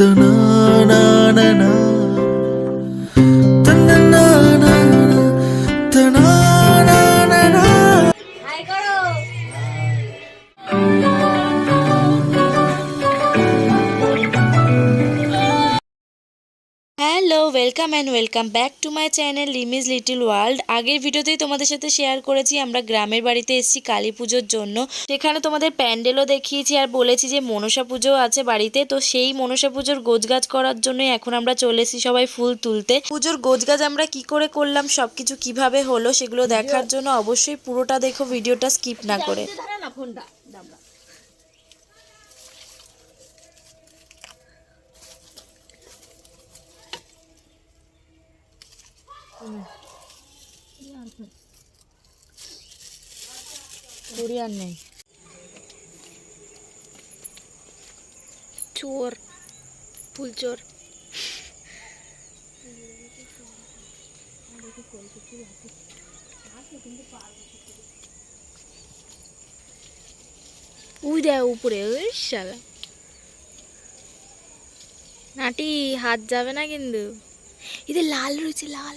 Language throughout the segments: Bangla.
நான hello welcome and welcome back to my channel Limi's little world আগের ভিডিওতেই তোমাদের সাথে শেয়ার করেছি আমরা গ্রামের বাড়িতে এসেছি কালী পুজোর জন্য। সেখানে তোমাদের প্যান্ডেলও দেখিয়েছি আর বলেছি যে মনসা পুজো আছে বাড়িতে। তো সেই মনসা পুজোর গোছগাছ করার জন্যই এখন আমরা চলে এসেছি সবাই ফুল তুলতে। পুজোর গোছগাছ আমরা কি করে করলাম সবকিছু কীভাবে হলো সেগুলো দেখার জন্য অবশ্যই পুরোটা দেখো ভিডিওটা স্কিপ না করে। না ফোনটা। আর নেই চোর ফুল চোর উই দেয় উপরে ওই শালা নাটি হাত যাবে না কিন্তু এদের লাল রয়েছে লাল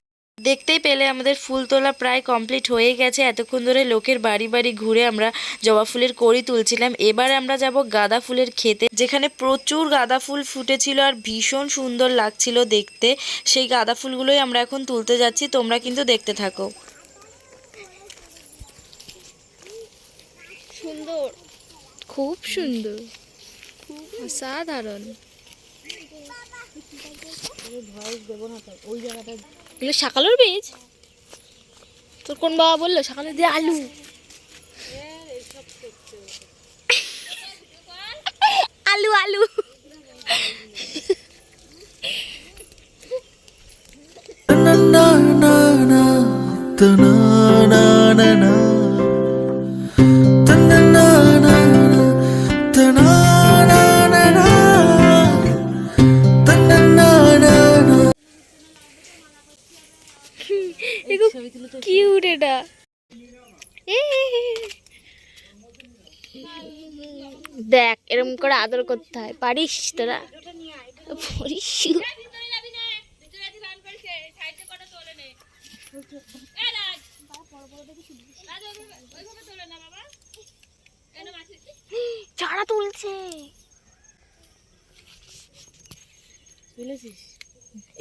দেখতেই পেলে আমাদের ফুল তোলা প্রায় কমপ্লিট হয়ে গেছে। এতক্ষণ ধরে লোকের বাড়ি বাড়ি ঘুরে আমরা জবা ফুলের কড়ি তুলছিলাম। এবার আমরা যাব গাঁদা ফুলের খেতে যেখানে প্রচুর গাঁদা ফুল ফুটেছিল আর ভীষণ সুন্দর লাগছিল দেখতে। সেই গাঁদা ফুলগুলোই আমরা এখন তুলতে যাচ্ছি তোমরা কিন্তু দেখতে থাকো। সুন্দর। খুব সুন্দর। অসাধারণ। এগুলো শাকালোর বীজ তোর কোন বাবা বলল সকালে দিয়ে আলু আলু আলু Ta-na-na-na-na. Ta-na-na-na-na. Ta-na-na-na-na. কিউট এটা। দেখ এরকম করে আদর করতে হয়। পারিস তোরা? পারিস? চারা তুলছে।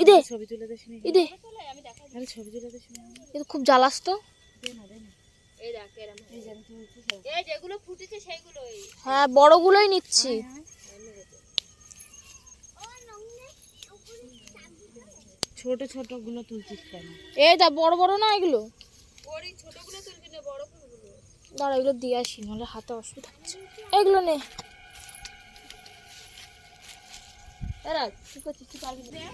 ইদে। ইদে। এটা খুব জ্বালাস তো। হ্যাঁ বড়গুলোই নিচ্ছি। ছোট ছোটগুলো তুলছিস কেন? এই দা বড় বড় না এগুলো? দাঁড়া এগুলো দিয়ে আসি নাহলে হাতে অসুবিধা হচ্ছে। এগুলো নে। দাঁড়া কি করছিস তুই পারবি না?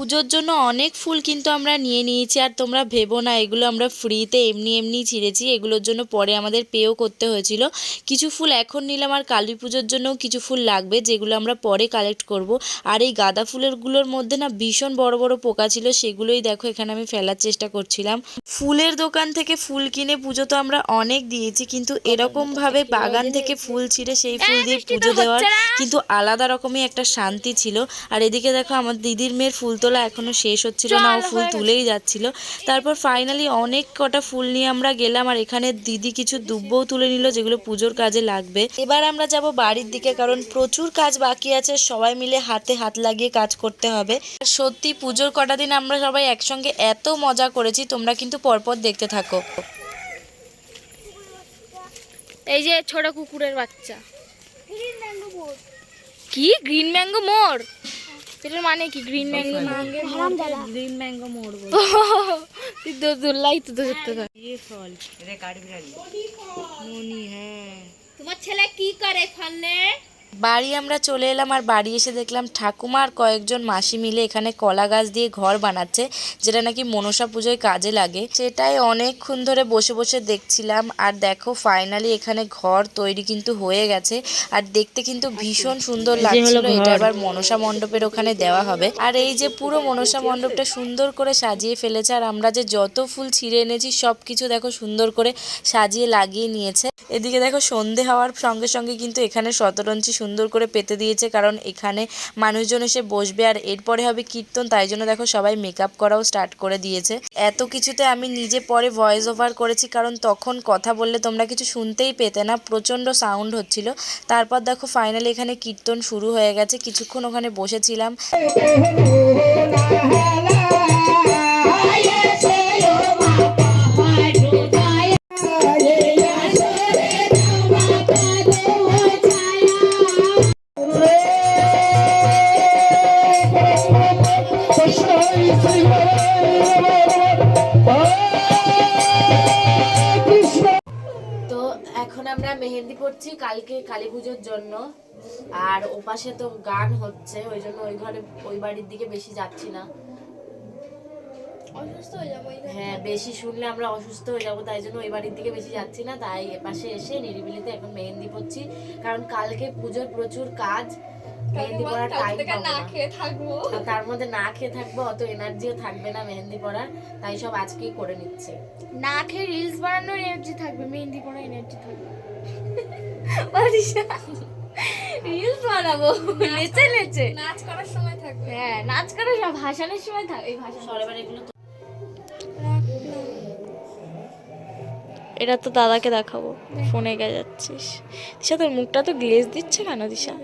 পুজোর জন্য অনেক ফুল কিন্তু আমরা নিয়ে নিয়েছি আর তোমরা ভেবো না এগুলো আমরা ফ্রিতে এমনি এমনি ছিঁড়েছি এগুলোর জন্য পরে আমাদের পেও করতে হয়েছিল। কিছু ফুল এখন নিলাম আর কালী পুজোর জন্যও কিছু ফুল লাগবে যেগুলো আমরা পরে কালেক্ট করব। আর এই গাঁদা ফুলেরগুলোর মধ্যে না ভীষণ বড় বড় পোকা ছিল সেগুলোই দেখো এখানে আমি ফেলার চেষ্টা করছিলাম। ফুলের দোকান থেকে ফুল কিনে পুজো তো আমরা অনেক দিয়েছি কিন্তু এরকমভাবে বাগান থেকে ফুল ছিঁড়ে সেই ফুল দিয়ে পুজো দেওয়ার কিন্তু আলাদা রকমই একটা শান্তি ছিল। আর এদিকে দেখো আমার দিদির মেয়ের ফুল তোলা এখনও শেষ হচ্ছিল না ও ফুল তুলেই যাচ্ছিল। তারপর ফাইনালি অনেক কটা ফুল নিয়ে আমরা গেলাম আর এখানে দিদি কিছু দুব্বও তুলে নিল যেগুলো পুজোর কাজে লাগবে। এবার আমরা যাব বাড়ির দিকে কারণ প্রচুর কাজ বাকি আছে সবাই মিলে হাতে হাত লাগিয়ে কাজ করতে হবে। সত্যি পুজোর কটা দিন আমরা সবাই একসঙ্গে এত মজা করেছি তোমরা কিন্তু পরপর দেখতে থাকো। এই যে ছোট কুকুরের বাচ্চা। কি? গ্রিন ম্যাঙ্গো মোর এটার মানে কি? গ্রিন ম্যাঙ্গো গ্রিন ম্যাঙ্গো মরবো। তুই তো দোল্লাই তো ধরতে হ্যাঁ, পার ये ইয়ে ফল। রে কাঠ বিড়ালি মনি হ্যাঁ। তোমার ছেলে কি করে ফলে? বাড়ি আমরা চলে এলাম আর বাড়ি এসে দেখলাম ঠাকুমা আর কয়েকজন মাসি মিলে এখানে কলা গাছ দিয়ে ঘর বানাচ্ছে যেটা নাকি মনসা পুজোয় কাজে লাগে। সেটাই অনেকক্ষণ ধরে বসে বসে দেখছিলাম আর দেখো ফাইনালি এখানে ঘর তৈরি কিন্তু হয়ে গেছে আর দেখতে কিন্তু ভীষণ সুন্দর লাগছিল এটা এবার মনসা মণ্ডপের ওখানে দেওয়া হবে। আর এই যে পুরো মনসা মণ্ডপটা সুন্দর করে সাজিয়ে ফেলেছে আর আমরা যে যত ফুল ছিঁড়ে এনেছি সব কিছু দেখো সুন্দর করে সাজিয়ে লাগিয়ে নিয়েছে। এদিকে দেখো সন্ধে হওয়ার সঙ্গে সঙ্গে কিন্তু এখানে শতরঞ্চি সুন্দর করে পেতে দিয়েছে, কারণ এখানে মানুষজন এসে বসবে আর এরপরে হবে কীর্তন, তাই জন্য দেখো সবাই মেকআপ করাও স্টার্ট করে দিয়েছে। এত কিছুতে আমি নিজে পরে ভয়েস ওভার করেছি, কারণ তখন কথা বললে তোমরা কিছু শুনতেই পেতে না, প্রচণ্ড সাউন্ড হচ্ছিল। তারপর দেখো ফাইনালি এখানে কীর্তন শুরু হয়ে গেছে, কিছুক্ষণ ওখানে বসেছিলাম। ওপাশে তো গান হচ্ছে ওই জন্য ওই ঘরে ওই বাড়ির দিকে বেশি যাচ্ছি না। অসুস্থ হয়ে যাব হ্যাঁ বেশি শুনলে আমরা অসুস্থ হয়ে যাব তাই জন্য ওই বাড়ির দিকে বেশি যাচ্ছি না তাই এপাশে এসে নিরিবিলিতে এখন মেহেন্দি পড়ছি কারণ কালকে পুজোর প্রচুর কাজ মেহেন্দি পড়ার টাইম পাবো না থাকব। আর তার মধ্যে না খেয়ে থাকব অত এনার্জিও থাকবে না মেহেন্দি পড়ার তাই সব আজকেই করে নিচ্ছে। না খেয়ে রিলস বানানোর এনার্জি থাকবে মেহেন্দি পড়ার এনার্জি থাকবে। রিলস বানাবো। নেচে নেচে নাচ করার সময় থাকবে। হ্যাঁ নাচ করার ভাসানের সময় থাকবে এই ভাষণ সরেবার এগুলো এটা তো দাদাকে দেখাবো। ফোনে গে যাচ্ছিস। দিশা তোর মুখটা তো গ্লেজ দিচ্ছে কেন দিশা?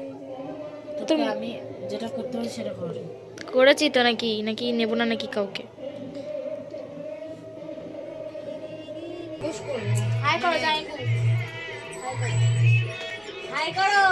তোকে আমি যেটা করতে পারি সেটা কর। করেছি তো নাকি? নাকি নেব না নাকি কাউকে? হাই করো যাই হাই করো। হাই করো।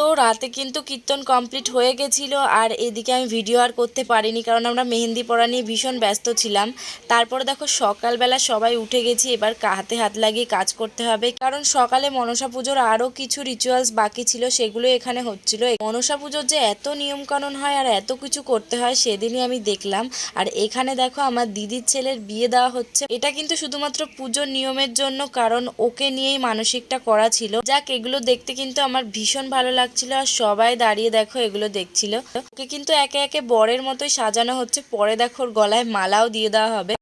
তো রাতে কিন্তু কীর্তন কমপ্লিট হয়ে গেছিল আর এদিকে আমি ভিডিও আর করতে পারিনি কারণ আমরা মেহেন্দি পড়া নিয়ে ভীষণ ব্যস্ত ছিলাম। তারপরে দেখো সকালবেলা সবাই উঠে গেছি, এবার হাতে হাত লাগিয়ে কাজ করতে হবে। কারণ সকালে মনসা পুজোর আরও কিছু রিচুয়ালস বাকি ছিল, সেগুলো এখানে হচ্ছিল। মনসা পুজোর যে এত নিয়মকানুন হয় আর এত কিছু করতে হয়, সেদিনই আমি দেখলাম। আর এখানে দেখো আমার দিদির ছেলের বিয়ে দেওয়া হচ্ছে। এটা কিন্তু শুধুমাত্র পুজোর নিয়মের জন্য, কারণ ওকে নিয়েই মানসিকটা করা ছিল। যাক, এগুলো দেখতে কিন্তু আমার ভীষণ ভালো লাগছিল আর সবাই দাঁড়িয়ে দেখো, এগুলো দেখছিল। ওকে কিন্তু একে একে বরের মতোই সাজানো হচ্ছে। পরে দেখো গলায় মালাও দিয়ে দেওয়া হবে।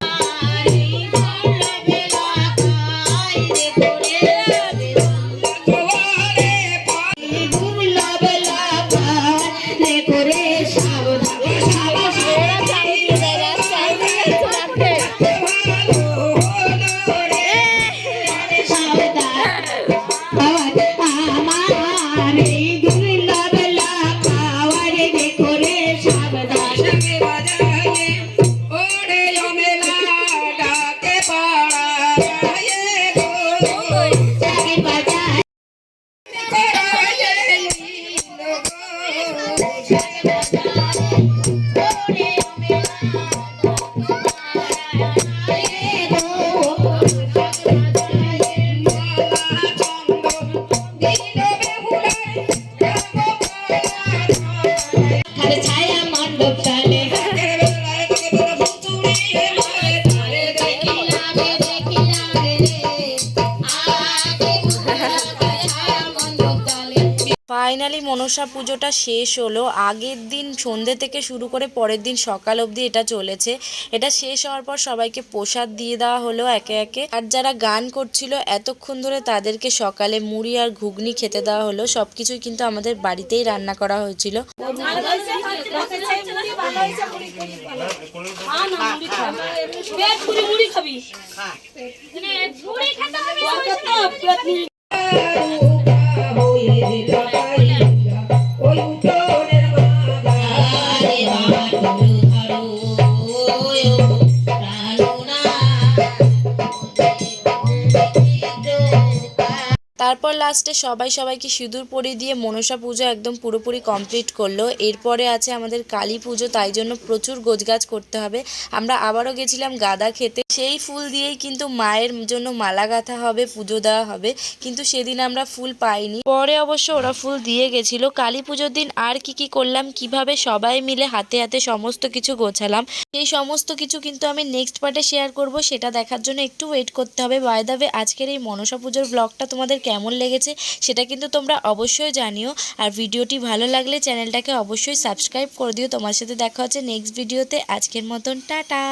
ফাইনালি মনসা পুজোটা শেষ হলো। আগের দিন সন্ধ্যে থেকে শুরু করে পরের দিন সকাল অবধি এটা চলেছে। এটা শেষ হওয়ার পর সবাইকে প্রসাদ দিয়ে দেওয়া হলো একে একে। আর যারা গান করছিল এতক্ষণ ধরে তাদেরকে সকালে মুড়ি আর ঘুগনি খেতে দেওয়া হলো। সব কিছুই কিন্তু আমাদের বাড়িতেই রান্না করা হয়েছিল। খাবি। হ্যাঁ। হ্যাঁ। তারপর লাস্টে সবাই সবাইকে সিঁদুর পরিয়ে দিয়ে মনসা পুজো একদম পুরোপুরি কমপ্লিট করল। এরপরে আছে আমাদের কালী পুজো, তাই জন্য প্রচুর গোছগাছ করতে হবে। আমরা আবারও গেছিলাম গাঁদা খেতে। সেই ফুল দিয়েই কিন্তু মায়ের জন্য মালা গাঁথা হবে, পুজো দেওয়া হবে। কিন্তু সেদিন আমরা ফুল পাইনি। পরে অবশ্য ওরা ফুল দিয়ে গেছিল। কালী পুজোর দিন আর কি কি করলাম, কীভাবে সবাই মিলে হাতে হাতে সমস্ত কিছু গোছালাম। সেই সমস্ত কিছু কিন্তু আমি নেক্সট পার্টে শেয়ার করব। সেটা দেখার জন্য একটু ওয়েট করতে হবে। বাই দাবে আজকের এই মনসা পুজোর ব্লগটা তোমাদের কেমন লেগেছে সেটা কিন্তু তোমরা অবশ্যই জানিও। আর ভিডিওটি ভালো লাগলে চ্যানেলটাকে অবশ্যই সাবস্ক্রাইব করে দিও। তোমার সাথে দেখা হচ্ছে নেক্সট ভিডিওতে আজকের মতন, টাটা!